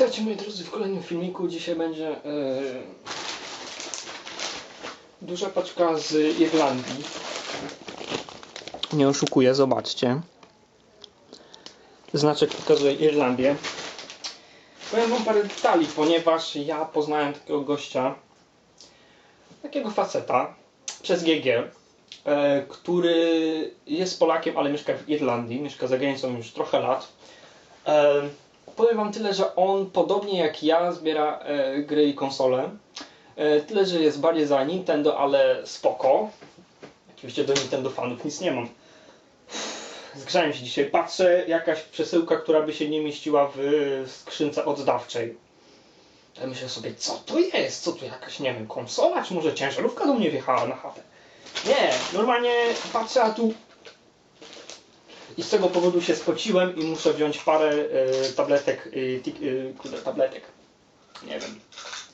Witajcie moi drodzy w kolejnym filmiku. Dzisiaj będzie e, duża paczka z Irlandii. Nie oszukuję, zobaczcie. Znaczek pokazuje Irlandię. Powiem wam parę detali, ponieważ ja poznałem takiego gościa, takiego faceta przez GG, e, który jest Polakiem, ale mieszka w Irlandii, mieszka za granicą już trochę lat. E, powiem wam tyle, że on podobnie jak ja zbiera e, gry i konsole. E, tyle, że jest bardziej za Nintendo, ale spoko. Oczywiście do Nintendo fanów nic nie mam. Zgrzałem się dzisiaj. Patrzę, jakaś przesyłka, która by się nie mieściła w skrzynce oddawczej. Ja myślę sobie, co to jest? Co tu jakaś, nie wiem, konsola, czy może ciężarówka do mnie wjechała na chatę? Nie, normalnie patrzę, a tu i z tego powodu się spociłem i muszę wziąć parę e, tabletek, e, e, tabletek, nie wiem,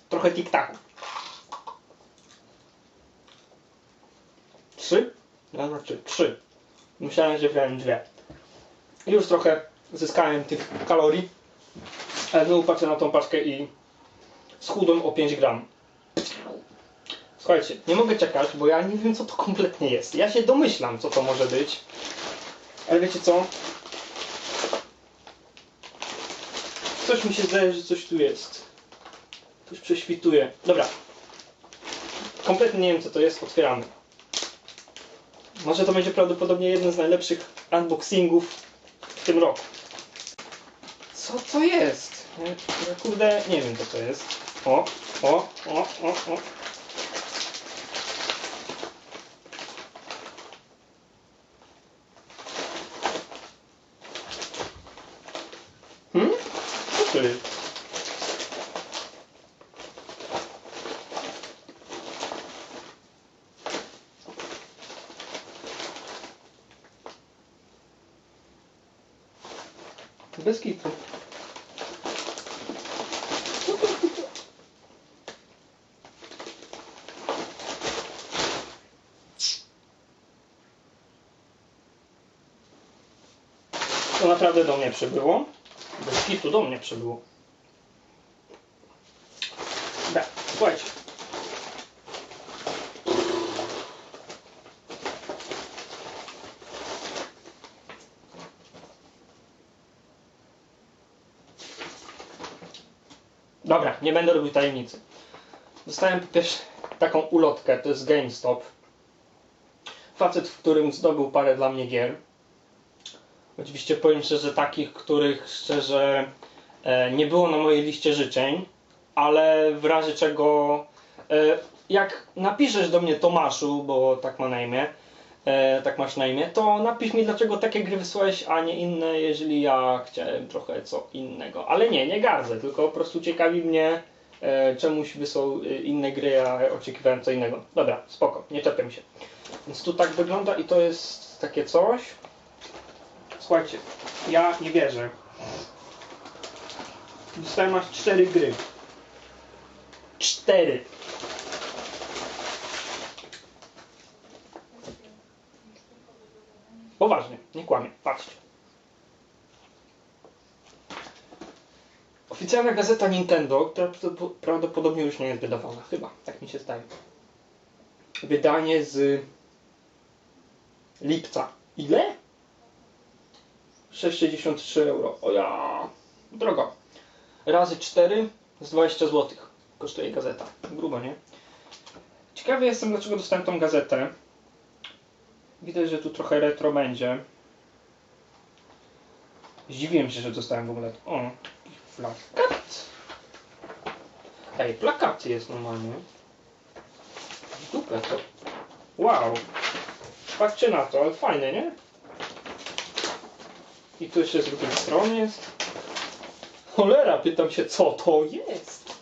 trochę tiktaków. Trzy? No, znaczy trzy. Myślałem, że wziąłem dwie. I już trochę zyskałem tych kalorii, ale znowu patrzę na tą paczkę i schudłem o 5 gram. Słuchajcie, nie mogę czekać, bo ja nie wiem co to kompletnie jest. Ja się domyślam co to może być. Ale wiecie co? Coś mi się zdaje, że coś tu jest. Coś prześwituje. Dobra. Kompletnie nie wiem co to jest, otwieramy. Może to będzie prawdopodobnie jeden z najlepszych unboxingów w tym roku. Co to jest? Kurde nie wiem co to jest. O, o, o, o, o. Hmm? Co to jest? Bez kitu. To naprawdę do mnie przybyło. Bez kitu do mnie przybyło. Słuchajcie. Dobra, nie będę robił tajemnicy. Dostałem po pierwsze taką ulotkę, to jest GameStop. Facet, w którym zdobył parę dla mnie gier. Oczywiście powiem szczerze, takich, których szczerze e, nie było na mojej liście życzeń, ale w razie czego, e, jak napiszesz do mnie Tomaszu, bo tak ma na imię, e, tak masz na imię, to napisz mi dlaczego takie gry wysłałeś, a nie inne, jeżeli ja chciałem trochę co innego. Ale nie, nie gardzę, tylko po prostu ciekawi mnie, czemuś wysłał inne gry, a oczekiwałem co innego. Dobra, spoko, nie czepiam się. Więc tu tak wygląda i to jest takie coś. Słuchajcie, ja nie wierzę. Dostałem aż cztery gry. Cztery. Poważnie, nie kłamię. Patrzcie. Oficjalna gazeta Nintendo, która prawdopodobnie już nie jest wydawana. Chyba, tak mi się zdaje. Wydanie z lipca. Ile? 6,63 euro. O ja, drogo. Razy 4 z 20 zł kosztuje gazeta. Grubo, nie? Ciekawy jestem, dlaczego dostałem tą gazetę. Widać, że tu trochę retro będzie. Zdziwiłem się, że dostałem w ogóle. O, plakat. Ej, plakat jest normalnie. Dupę to. Wow. Patrzcie na to, ale fajne, nie? I tu jeszcze z drugiej strony jest. Cholera, pytam się, co to jest?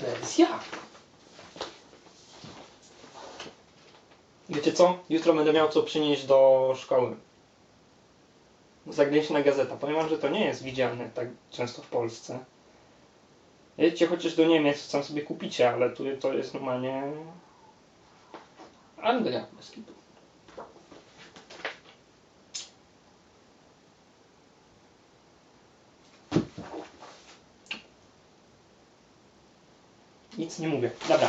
Bez jak? Wiecie co? Jutro będę miał co przynieść do szkoły. Zagraniczna gazeta. Powiem że to nie jest widziane tak często w Polsce. Jedźcie chociaż do Niemiec, tam sobie kupicie, ale tu to jest normalnie... Anglia, bez kitu. Nic nie mówię. Dobra.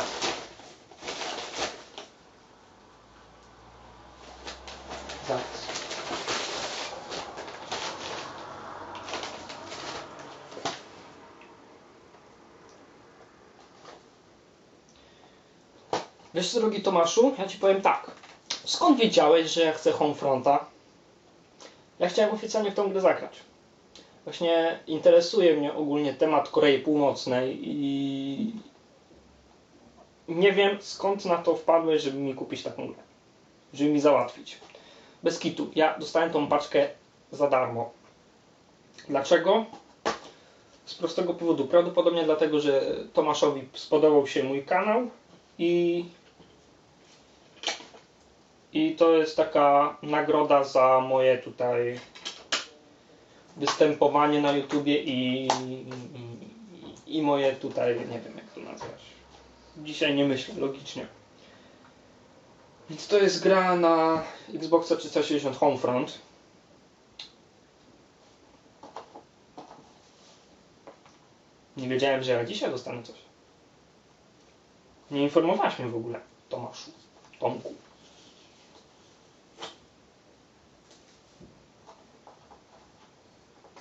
Wiesz co, drogi Tomaszu, ja ci powiem tak. Skąd wiedziałeś, że ja chcę Homefronta? Ja chciałem oficjalnie w tą grę zagrać. Właśnie interesuje mnie ogólnie temat Korei Północnej i nie wiem skąd na to wpadłeś, żeby mi kupić taką grę. Żeby mi załatwić. Bez kitu. Ja dostałem tą paczkę za darmo. Dlaczego? Z prostego powodu. Prawdopodobnie dlatego, że Tomaszowi spodobał się mój kanał i i to jest taka nagroda za moje tutaj występowanie na YouTubie i, i, i moje tutaj, nie wiem jak to nazwać. Dzisiaj nie myślę logicznie. Więc to jest gra na Xboxa 360 Homefront. Nie wiedziałem, że ja dzisiaj dostanę coś. Nie informowałaś mnie w ogóle, Tomaszu, Tomku.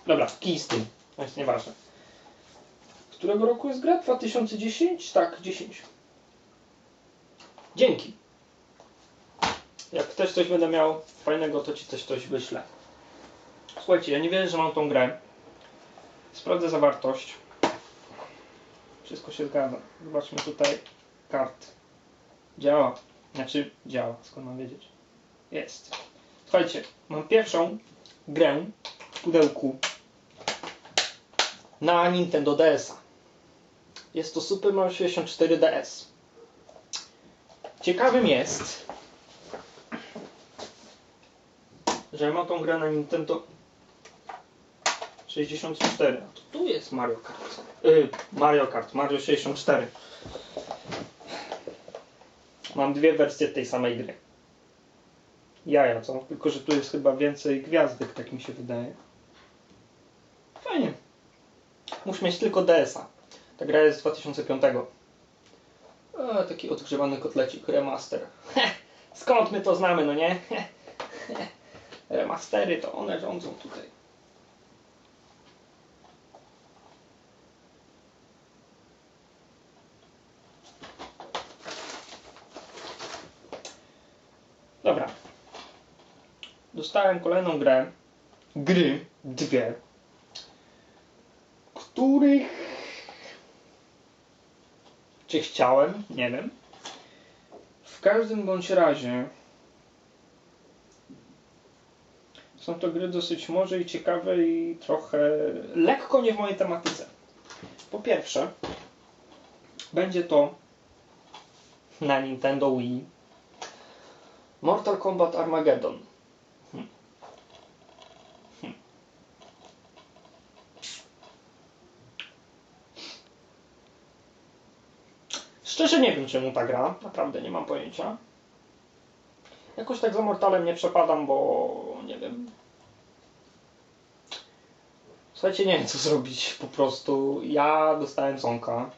Dobra, kij z tym. To jest nieważne. Którego roku jest gra? 2010? Tak, 10. Dzięki. Jak też coś będę miał fajnego, to ci też coś wyślę. Słuchajcie, ja nie wierzę, że mam tą grę. Sprawdzę zawartość. Wszystko się zgadza. Zobaczmy tutaj kart. Działa. Znaczy działa, skąd mam wiedzieć? Jest. Słuchajcie, mam pierwszą grę w pudełku na Nintendo DS. Jest to Super Mario 64 DS. Ciekawym jest, że mam tą grę na Nintendo 64. A to tu jest Mario Kart. Yy, Mario Kart, Mario 64. Mam dwie wersje tej samej gry. Jaja, co? Tylko, że tu jest chyba więcej gwiazdek, tak mi się wydaje. Fajnie. Muszę mieć tylko DS-a. Ta gra jest z 2005. O, taki odgrzewany kotlecik, remaster. Skąd my to znamy, no nie? Remastery to one rządzą tutaj. Dobra. Dostałem kolejną grę. Gry. Dwie. Których... Czy chciałem? Nie wiem. W każdym bądź razie są to gry dosyć może i ciekawe i trochę lekko nie w mojej tematyce. Po pierwsze, będzie to na Nintendo Wii Mortal Kombat Armageddon. Szczerze nie wiem czemu ta gra, naprawdę nie mam pojęcia. Jakoś tak za Mortalem nie przepadam, bo nie wiem. Słuchajcie, nie wiem co zrobić po prostu. Ja dostałem zonka.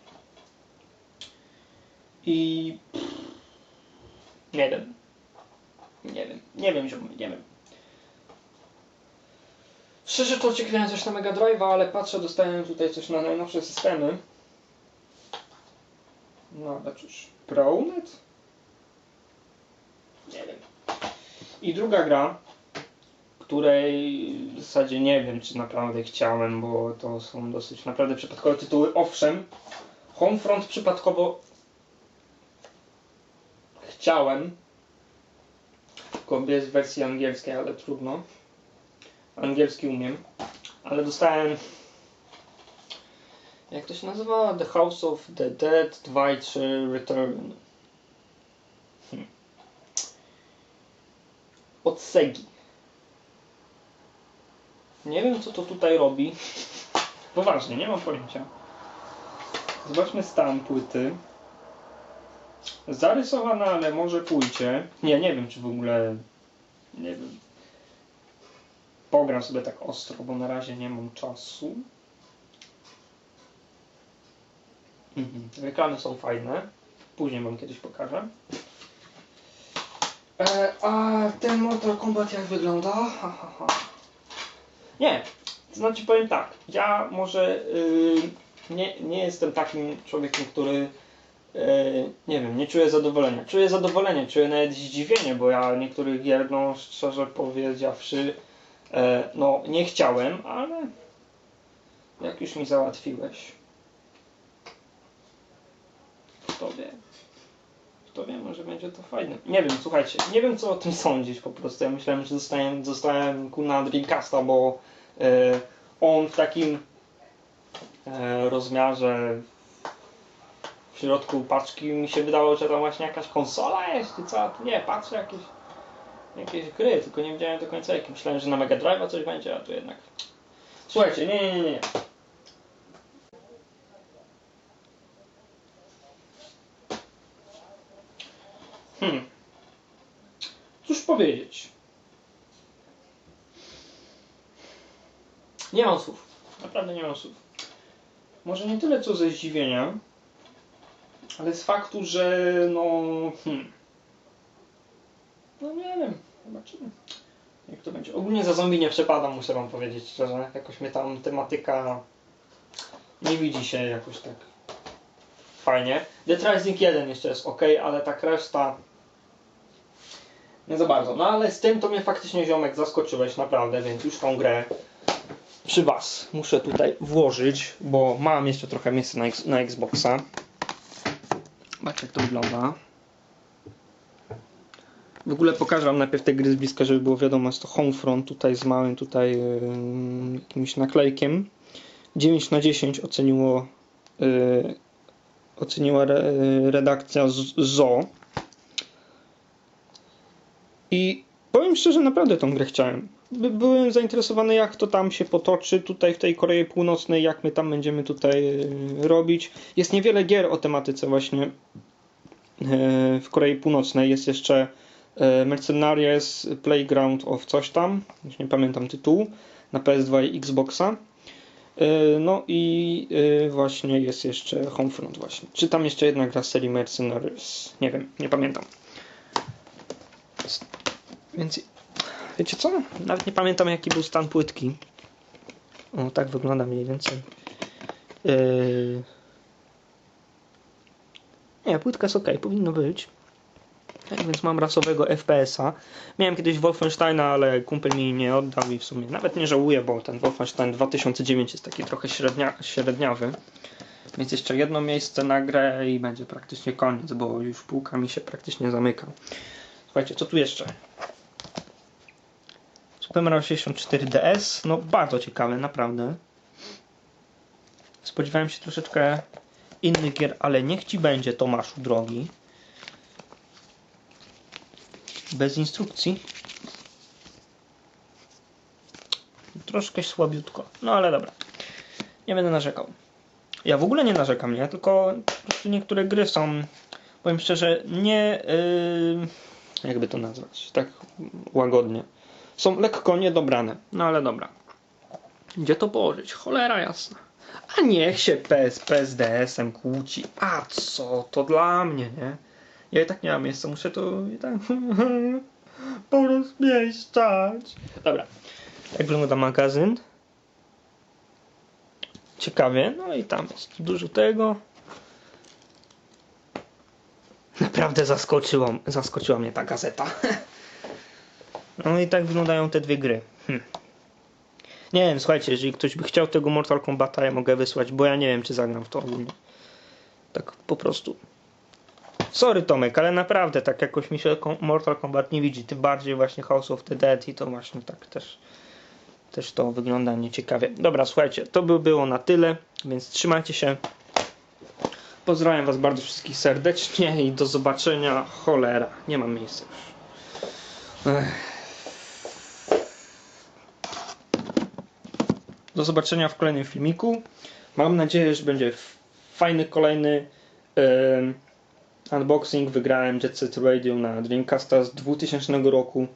I nie wiem. Nie wiem, nie wiem, ziomy, nie wiem. Szczerze to oczekiwałem coś na Mega Drive'a, ale patrzę, dostałem tutaj coś na najnowsze systemy. No, ale cóż, ProNet? Nie wiem. I druga gra, której w zasadzie nie wiem, czy naprawdę chciałem, bo to są dosyć naprawdę przypadkowe tytuły. Owszem, Homefront przypadkowo chciałem, tylko w wersji angielskiej, ale trudno. Angielski umiem. Ale dostałem. Jak to się nazywa? The House of the Dead 2 i 3 Return. Hmm. Od Segi. Nie wiem co to tutaj robi. Poważnie, nie mam pojęcia. Zobaczmy stan płyty. Zarysowana, ale może pójdzie. Nie, nie wiem, czy w ogóle. Nie wiem. Pogram sobie tak ostro, bo na razie nie mam czasu. Mhm. Reklamy są fajne. Później wam kiedyś pokażę. E, a ten Mortal Kombat jak wygląda? Ha, ha, ha. Nie, to znaczy powiem tak. Ja może y, nie, nie jestem takim człowiekiem, który y, nie wiem, nie czuję zadowolenia. Czuję zadowolenie, czuję nawet zdziwienie, bo ja niektórych gier, no szczerze powiedziawszy, e, no nie chciałem, ale jak już mi załatwiłeś, kto wie. Kto wie, może będzie to fajne. Nie wiem, słuchajcie, nie wiem co o tym sądzić po prostu. Ja myślałem, że dostałem, dostałem kuna Dreamcasta, bo e, on w takim e, rozmiarze w środku paczki mi się wydawało, że tam właśnie jakaś konsola jest, czy co? Nie, patrzę jakieś, jakieś gry, tylko nie wiedziałem do końca jakie. Myślałem, że na Mega Drive'a coś będzie, a tu jednak... Słuchajcie, nie, nie, nie, nie. Hmm. Cóż powiedzieć? Nie mam słów. Naprawdę nie mam słów. Może nie tyle co ze zdziwienia, ale z faktu, że no. Hmm. No nie wiem, zobaczymy. Jak to będzie. Ogólnie za zombie nie przepadam, muszę wam powiedzieć szczerze. Jakoś mnie tam tematyka nie widzi się jakoś tak fajnie. Dead Rising 1 jeszcze jest ok, ale tak reszta nie za bardzo. No ale z tym to mnie faktycznie ziomek zaskoczyłeś naprawdę, więc już tą grę przy was muszę tutaj włożyć, bo mam jeszcze trochę miejsca na, na Xboxa. Zobaczcie jak to wygląda. W ogóle pokażę wam najpierw te gry z bliska, żeby było wiadomo, jest to Homefront tutaj z małym tutaj yy, jakimś naklejkiem. 9 na 10 oceniło yy, oceniła re, redakcja z- ZO. I powiem szczerze, naprawdę tą grę chciałem. By- Byłem zainteresowany, jak to tam się potoczy tutaj w tej Korei Północnej, jak my tam będziemy tutaj yy, robić. Jest niewiele gier o tematyce właśnie yy, w Korei Północnej. Jest jeszcze yy, Mercenaries Playground of coś tam, już nie pamiętam tytułu, na PS2 i Xboxa. No i właśnie jest jeszcze Homefront właśnie. Czy tam jeszcze jedna gra serii Mercenaries? Nie wiem, nie pamiętam. Więc wiecie co? Nawet nie pamiętam jaki był stan płytki. O, tak wygląda mniej więcej. Yy... Nie, płytka jest ok, powinno być. Tak więc mam rasowego FPS-a. Miałem kiedyś Wolfensteina, ale kumpel mi nie oddał i w sumie nawet nie żałuję, bo ten Wolfenstein 2009 jest taki trochę średnia, średniawy. Więc jeszcze jedno miejsce na grę i będzie praktycznie koniec, bo już półka mi się praktycznie zamyka. Słuchajcie, co tu jeszcze? Super Mario 64 DS, no bardzo ciekawe, naprawdę. Spodziewałem się troszeczkę innych gier, ale niech ci będzie Tomaszu drogi. Bez instrukcji. Troszkę słabiutko, no ale dobra. Nie będę narzekał. Ja w ogóle nie narzekam, nie? Tylko po prostu niektóre gry są, powiem szczerze, nie. Yy, jakby to nazwać? Tak łagodnie. Są lekko niedobrane. No ale dobra. Gdzie to położyć? Cholera jasna. A niech się PSP z DS-em kłóci. A co? To dla mnie, nie? Ja i tak nie mam miejsca, muszę to i tak porozmieszczać. Dobra. Jak wygląda magazyn? Ciekawie. No i tam jest dużo tego. Naprawdę zaskoczyło, zaskoczyła mnie ta gazeta. No i tak wyglądają te dwie gry. Hm. Nie wiem, słuchajcie, jeżeli ktoś by chciał tego Mortal Kombata, ja mogę wysłać, bo ja nie wiem, czy zagram w to ogólnie. Tak po prostu. Sorry Tomek, ale naprawdę tak jakoś mi się Mortal Kombat nie widzi. Tym bardziej właśnie House of the Dead i to właśnie tak też, też to wygląda nieciekawie. Dobra, słuchajcie, to by było na tyle, więc trzymajcie się. Pozdrawiam Was bardzo wszystkich serdecznie i do zobaczenia. Cholera, nie mam miejsca już. Ech. Do zobaczenia w kolejnym filmiku. Mam nadzieję, że będzie fajny kolejny em, unboxing. Wygrałem Jet Set Radio na Dreamcasta z 2000 roku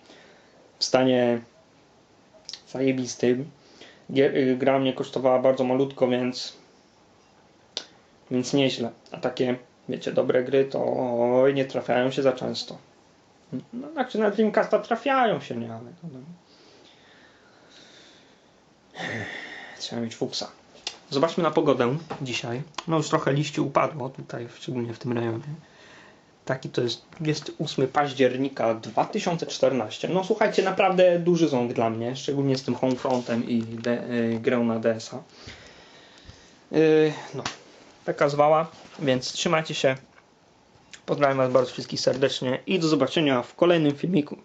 w stanie zajebistym. Y, gra mnie kosztowała bardzo malutko, więc Więc nieźle. A takie, wiecie, dobre gry to oj, nie trafiają się za często. No, znaczy na Dreamcasta trafiają się, nie, ale. Trzeba mieć fuksa. Zobaczmy na pogodę dzisiaj. No już trochę liści upadło tutaj, szczególnie w tym rejonie. Taki to jest 28 października 2014. No słuchajcie, naprawdę duży ząg dla mnie, szczególnie z tym Homefrontem i de, y, grą na DS-a. Yy, no, taka zwała, więc trzymajcie się. Pozdrawiam Was bardzo wszystkich serdecznie i do zobaczenia w kolejnym filmiku.